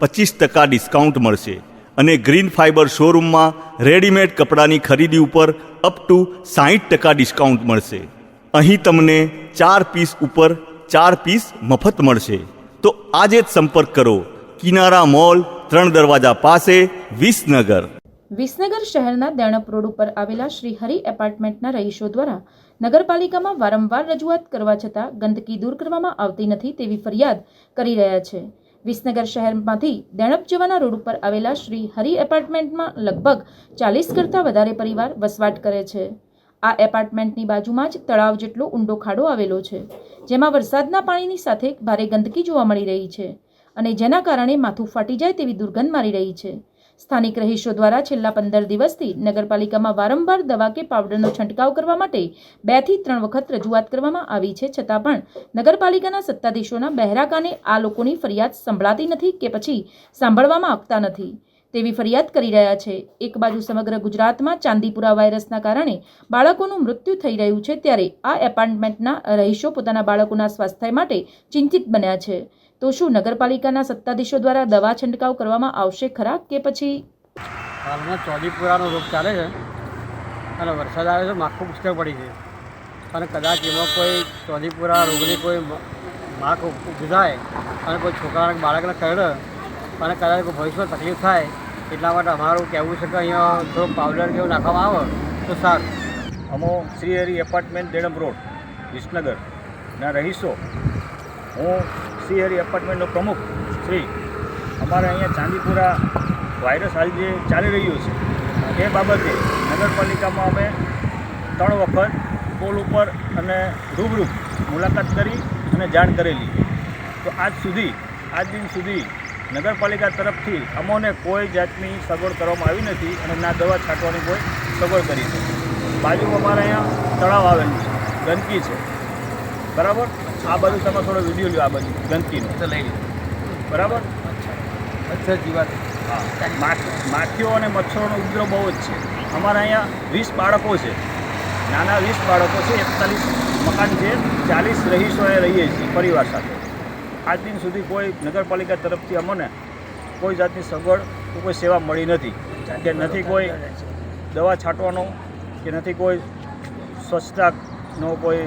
પચીસ ટકા ડિસ્કાઉન્ટ મળશે અને ગ્રીન ફાઇબર શોરૂમમાં રેડીમેડ કપડાની ખરીદી ઉપર અપ ટુ સાહીઠ ટકા ડિસ્કાઉન્ટ મળશે. અહીં તમને ચાર પીસ ઉપર ચાર પીસ મફત મળશે. તો આજે જ સંપર્ક કરો. કિનારા મોલ, ત્રણ દરવાજા પાસે, વિસનગર. વિસનગર શહેરના દેણપ રોડ ઉપર આવેલા શ્રી હરિ એપાર્ટમેન્ટના રહીશો દ્વારા નગરપાલિકામાં વારંવાર રજૂઆત કરવા છતાં ગંદકી દૂર કરવામાં આવતી નથી તેવી ફરિયાદ કરી રહ્યા છે. વિસનગર શહેરમાંથી દેણપ જવાના રોડ ઉપર આવેલા શ્રી હરિ એપાર્ટમેન્ટમાં લગભગ ચાલીસ કરતાં વધારે પરિવાર વસવાટ કરે છે. આ એપાર્ટમેન્ટની બાજુમાં જ તળાવ જેટલો ઊંડો ખાડો આવેલો છે, જેમાં વરસાદના પાણીની સાથે ભારે ગંદકી જોવા મળી રહી છે અને જેના કારણે માથું ફાટી જાય તેવી દુર્ગંધ મારી રહી છે. સ્થાનિક રહીશો દ્વારા છેલ્લા પંદર દિવસથી નગરપાલિકામાં વારંવાર દવા કે પાવડરનો છંટકાવ કરવા માટે બેથી ત્રણ વખત રજૂઆત કરવામાં આવી છે. છતાં પણ નગરપાલિકાના સત્તાધીશોના બહેરા કાને આ લોકોની ફરિયાદ સંભળાતી નથી કે પછી સાંભળવામાં આવતા નથી. તેવી ફરિયાદ કરી રહ્યા છે. એક બાજુ સમગ્ર ગુજરાતમાં ચાંદીપુરા વાયરસના કારણે બાળકોનું મૃત્યુ થઈ રહ્યું છે, ત્યારે આ એપાર્ટમેન્ટના રહીશો પોતાના બાળકોના સ્વાસ્થ્ય માટે ચિંતિત બન્યા છે. તો શું નગરપાલિકાના સત્તાધીશો દ્વારા દવા છંટકાવ કરવામાં આવશે ખરા કે પછી? હાલમાં ચોલીપુરાનો રોગ ચાલે છે. અને વરસાદ આવે છે માખું મુશ્કેલ પડી છે. અને કદાચ એમાં કોઈ ચોલીપુરા રોગની કોઈ માખ ઊભી થાય અને કોઈ છોકરાને બાળકને કરડે અને કદાચ કોઈ ભવિષ્યમાં તકલીફ થાય એટલા માટે અમારું કહેવું છે કે અહીંયા થોડો પાવડર જેવું નાખવામાં આવે તો સારું. અમો શ્રી હરી એપાર્ટમેન્ટ દેડમ રોડ વિસનગર. ના રહીશો. હું શ્રીહરિ એપાર્ટમેન્ટનો પ્રમુખ શ્રી અમારે અહીંયા ચાંદીપુરા વાયરસ હાલ જે ચાલી રહ્યું છે, એ બાબતે નગરપાલિકામાં અમે ત્રણ વખત પોલ ઉપર અને રૂબરૂ મુલાકાત કરી અને જાણ કરેલી. તો આજ સુધી, આજ દિન સુધી નગરપાલિકા તરફથી અમોને કોઈ જાતની સગવડ કરવામાં આવી નથી અને ના દવા છાંટવાની કોઈ સગવડ કરી છે બાજુમાં અમારે અહીંયા તળાવ આવેલું છે, ગંદકી છે. બરાબર? આ બાજુ તમે થોડો વીડિયો લ્યો આ બાજુ ગંદકીનો. તો લઈ લઈએ બરાબર? અચ્છા જીવાત. હા. માખ- માખીઓ અને મચ્છરોનો ઉપદ્રવ બહુ જ છે. અમારા અહીંયા વીસ બાળકો છે. નાના વીસ બાળકો છે એકતાલીસ મકાન છે ચાલીસ રહીશોએ રહીએ છીએ પરિવાર સાથે. આજ દિન સુધી કોઈ નગરપાલિકા તરફથી અમને કોઈ જાતની સગવડ કે કોઈ સેવા મળી નથી. કે નથી કોઈ દવા છાંટવાનો કે નથી કોઈ સ્વચ્છતાનો કોઈ